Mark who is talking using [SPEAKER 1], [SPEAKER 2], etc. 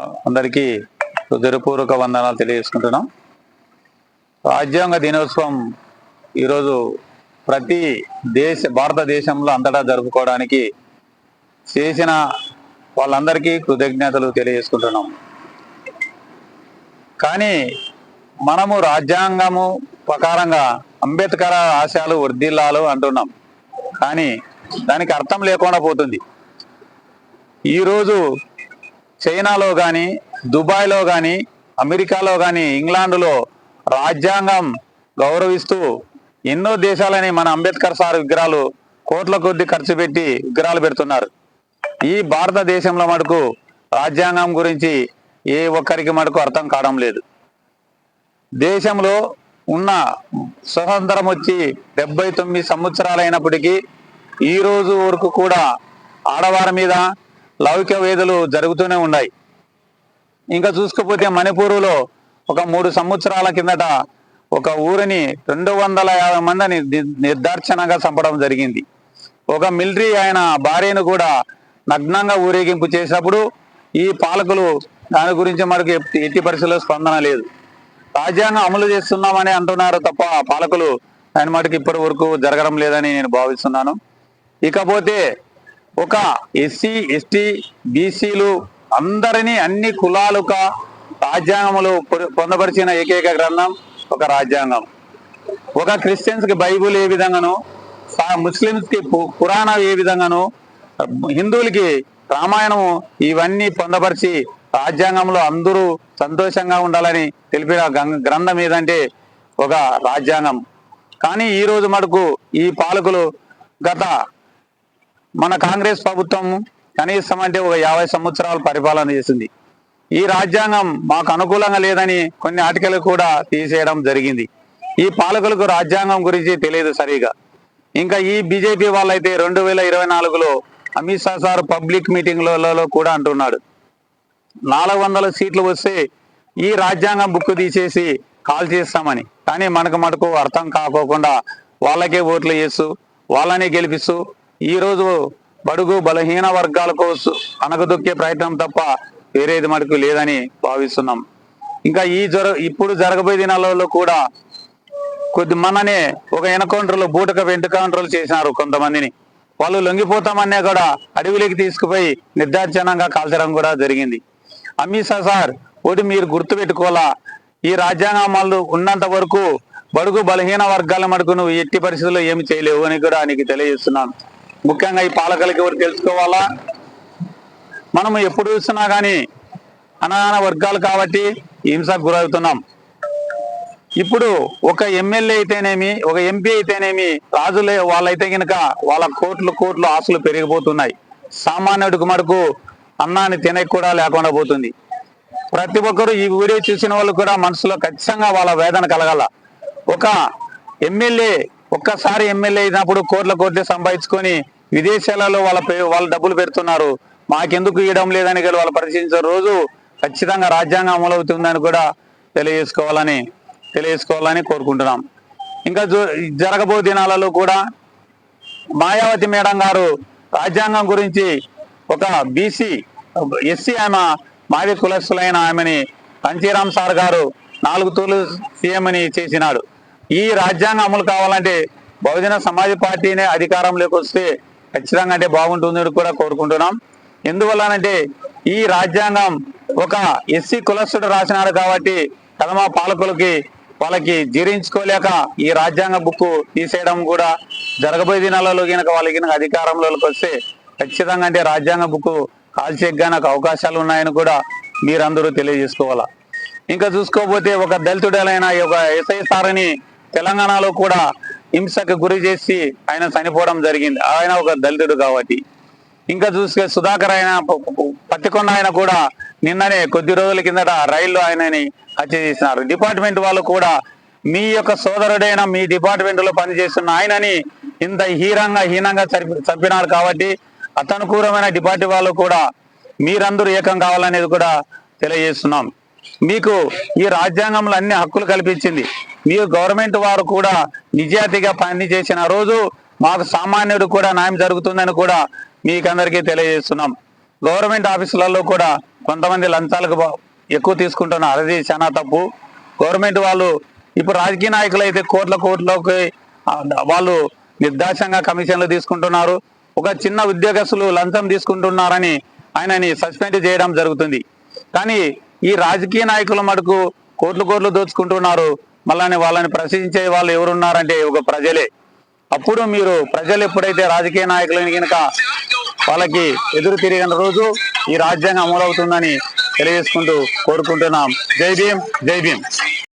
[SPEAKER 1] అందరికీ హృదయపూర్వక వందనాలు తెలియజేసుకుంటున్నాం. రాజ్యాంగ దినోత్సవం ఈరోజు ప్రతి దేశ భారతదేశంలో అంతటా జరుపుకోవడానికి చేసిన వాళ్ళందరికీ కృతజ్ఞతలు తెలియజేసుకుంటున్నాం. కానీ మనము రాజ్యాంగము ప్రకారంగా అంబేద్కర్ ఆశయాలు వర్ధిల్లాలు అంటున్నాం. కానీ దానికి అర్థం లేకుండా పోతుంది. ఈరోజు చైనాలో కానీ దుబాయ్లో కానీ అమెరికాలో కానీ ఇంగ్లాండ్లో రాజ్యాంగం గౌరవిస్తూ ఎన్నో దేశాలని మన అంబేద్కర్ సార్ విగ్రహాలు కోట్ల కొద్ది ఖర్చు పెట్టి విగ్రహాలు పెడుతున్నారు. ఈ భారతదేశంలో మటుకు రాజ్యాంగం గురించి ఏ ఒక్కరికి మటుకు అర్థం కావడం లేదు. దేశంలో ఉన్న స్వతంత్రం వచ్చి డెబ్బై తొమ్మిది సంవత్సరాలు అయినప్పటికీ ఈ రోజు వరకు కూడా ఆడవారి మీద లౌకిక వేదులు జరుగుతూనే ఉన్నాయి. ఇంకా చూసుకోకపోతే మణిపూరులో ఒక మూడు సంవత్సరాల కిందట ఒక ఊరిని రెండు వందల యాభై మందిని నిర్దార్చనగా చంపడం జరిగింది. ఒక మిలిటరీ ఆయన భార్యను కూడా నగ్నంగా ఊరేగింపు చేసినప్పుడు ఈ పాలకులు దాని గురించి మనకు ఎట్టి ఎట్టి పరిస్థితుల్లో స్పందన లేదు. రాజ్యాంగం అమలు చేస్తున్నామని అంటున్నారు తప్ప పాలకులు దాని మటుకు ఇప్పటి వరకు జరగడం లేదని నేను భావిస్తున్నాను. ఇకపోతే ఒక ఎస్సీ ఎస్టీ బీసీలు అందరినీ అన్ని కులాలుక రాజ్యాంగములు పొందపరిచిన ఏకైక గ్రంథం ఒక రాజ్యాంగం. ఒక క్రిస్టియన్స్కి బైబుల్ ఏ విధంగాను ముస్లిమ్స్కి పురాణం పు- ఏ విధంగాను హిందువులకి రామాయణము ఇవన్నీ పొందపరిచి రాజ్యాంగంలో అందరూ సంతోషంగా ఉండాలని తెలిపిన గం- గ్రంథం ఏదంటే ఒక రాజ్యాంగం. కానీ ఈ రోజు మటుకు ఈ పాలకులు గత మన కాంగ్రెస్ ప్రభుత్వం కనీసం అంటే ఒక యాభై సంవత్సరాలు పరిపాలన చేసింది. ఈ రాజ్యాంగం మాకు అనుకూలంగా లేదని కొన్ని ఆర్టికల్ కూడా తీసేయడం జరిగింది. ఈ పాలకులకు రాజ్యాంగం గురించి తెలియదు సరిగా. ఇంకా ఈ బీజేపీ వాళ్ళైతే రెండు వేల ఇరవై నాలుగులో అమిత్ షా సార్ పబ్లిక్ మీటింగ్లలో కూడా అంటున్నాడు. నాలుగు వందల సీట్లు వస్తే ఈ రాజ్యాంగం బుక్ తీసేసి కాల్ చేస్తామని. కానీ మనకు మటుకు అర్థం కాకోకుండా వాళ్ళకే ఓట్లు చేస్తూ వాళ్ళనే గెలిపిస్తూ ఈ రోజు బడుగు బలహీన వర్గాలకు అనగదొక్కే ప్రయత్నం తప్ప వేరేది మటుకు లేదని భావిస్తున్నాం. ఇంకా ఈ జర ఇప్పుడు జరగబోయే దినాలలో కూడా కొద్ది మననే ఒక ఎన్కౌంటర్లు బూటక ఎన్కౌంటర్లు చేసినారు కొంతమందిని. వాళ్ళు లొంగిపోతామనే కూడా అడవిలోకి తీసుకుపోయి నిర్దార్జనంగా కాల్చడం కూడా జరిగింది. అమిత్ సార్ ఒకటి మీరు గుర్తు పెట్టుకోవాలా ఈ రాజ్యాంగ అమలు ఉన్నంత వరకు బడుగు బలహీన వర్గాల మటుకు నువ్వు ఎట్టి పరిస్థితుల్లో ఏమి చేయలేవు అని కూడా నీకు తెలియజేస్తున్నాను. ముఖ్యంగా ఈ పాలకులకి ఎవరు తెలుసుకోవాలా? మనం ఎప్పుడు చూస్తున్నా కానీ అనాన వర్గాలు కాబట్టి హింసకు గురవుతున్నాం. ఇప్పుడు ఒక ఎమ్మెల్యే అయితేనేమి ఒక ఎంపీ అయితేనేమి రాజులే వాళ్ళైతే గనుక వాళ్ళ కోట్లు కోట్లు ఆస్తులు పెరిగిపోతున్నాయి. సామాన్యుడికి మటుకు అన్నాన్ని తినకు కూడా లేకుండా పోతుంది. ప్రతి ఒక్కరు ఈ వీడియో చూసిన వాళ్ళు కూడా మనసులో ఖచ్చితంగా వాళ్ళ వేదన కలగాల. ఒక ఎమ్మెల్యే ఒక్కసారి ఎమ్మెల్యే అయినప్పుడు కోట్ల కోట్లు సంపాదించుకొని విదేశాలలో వాళ్ళ పే- వాళ్ళ డబ్బులు పెడుతున్నారు. మాకెందుకు ఇవ్వడం లేదని కూడా వాళ్ళు పరిశీలించే రోజు ఖచ్చితంగా రాజ్యాంగం అమలవుతుందని కూడా తెలియజేసుకోవాలని తెలియజేసుకోవాలని కోరుకుంటున్నాం. ఇంకా జరగబో దినాలలో కూడా మాయావతి మేడం గారు రాజ్యాంగం గురించి ఒక బీసీ ఎస్సీ ఆమె మాది కులస్తులైన ఆమెని పంచీరామ్ సార్ గారు నాలుగు తూర్లు సీఎంని చేసినాడు. ఈ రాజ్యాంగం అమలు కావాలంటే బహుజన సమాజ్ పార్టీనే అధికారంలోకి వస్తే ఖచ్చితంగా అంటే బాగుంటుందని కూడా కోరుకుంటున్నాం. ఎందువల్లనంటే ఈ రాజ్యాంగం ఒక ఎస్సీ కులస్తుడు రాసినాడు కాబట్టి కదమా పాలకులకి వాళ్ళకి జీర్ణించుకోలేక ఈ రాజ్యాంగ బుక్ తీసేయడం కూడా జరగబోయే దినాలలో కనుక వాళ్ళకి కనుక అధికారంలోకి వస్తే ఖచ్చితంగా అంటే రాజ్యాంగ బుక్ కాల్చేగ్గా నాకు అవకాశాలు ఉన్నాయని కూడా మీరందరూ తెలియజేసుకోవాలా. ఇంకా చూసుకోకపోతే ఒక దళితుడైన ఒక ఎస్ఐ సార్ని తెలంగాణలో కూడా హింసకు గురి చేసి ఆయన చనిపోవడం జరిగింది. ఆయన ఒక దళితుడు కాబట్టి. ఇంకా చూస్తే సుధాకర్ ఆయన పత్తికొండ ఆయన కూడా నిన్ననే కొద్ది రోజుల కిందట రైల్లో ఆయనని హత్య చేసినారు. డిపార్ట్మెంట్ వాళ్ళు కూడా మీ యొక్క సోదరుడైన మీ డిపార్ట్మెంట్లో పనిచేస్తున్న ఆయనని ఇంత హీనంగా హీనంగా చంపినారు కాబట్టి అతనుకూలమైన డిపార్ట్మెంట్ వాళ్ళు కూడా మీరందరూ ఏకం కావాలనేది కూడా తెలియజేస్తున్నాం. మీకు ఈ రాజ్యాంగంలో అన్ని హక్కులు కల్పించింది. మీరు గవర్నమెంట్ వారు కూడా నిజాయితీగా పని చేసిన రోజు మాకు సామాన్యుడు కూడా న్యాయం జరుగుతుందని కూడా మీకందరికీ తెలియజేస్తున్నాం. గవర్నమెంట్ ఆఫీసులలో కూడా కొంతమంది లంచాలకు ఎక్కువ తీసుకుంటున్నారు అది చాలా తప్పు. గవర్నమెంట్ వాళ్ళు ఇప్పుడు రాజకీయ నాయకులు అయితే కోట్ల కోట్లకి వాళ్ళు నిర్దాక్షంగా కమిషన్లు తీసుకుంటున్నారు. ఒక చిన్న ఉద్యోగస్తులు లంచం తీసుకుంటున్నారని ఆయనని సస్పెండ్ చేయడం జరుగుతుంది. కానీ ఈ రాజకీయ నాయకుల మటుకు కోట్లు కోట్లు దోచుకుంటున్నారు. మళ్ళీ వాళ్ళని ప్రశ్నించే వాళ్ళు ఎవరున్నారంటే ఒక ప్రజలే. అప్పుడు మీరు ప్రజలు ఎప్పుడైతే రాజకీయ నాయకులని కనుక వాళ్ళకి ఎదురు తిరిగిన రోజు ఈ రాజ్యాంగం అమలవుతుందని తెలియజేసుకుంటూ కోరుకుంటున్నాం. జై భీం జై భీం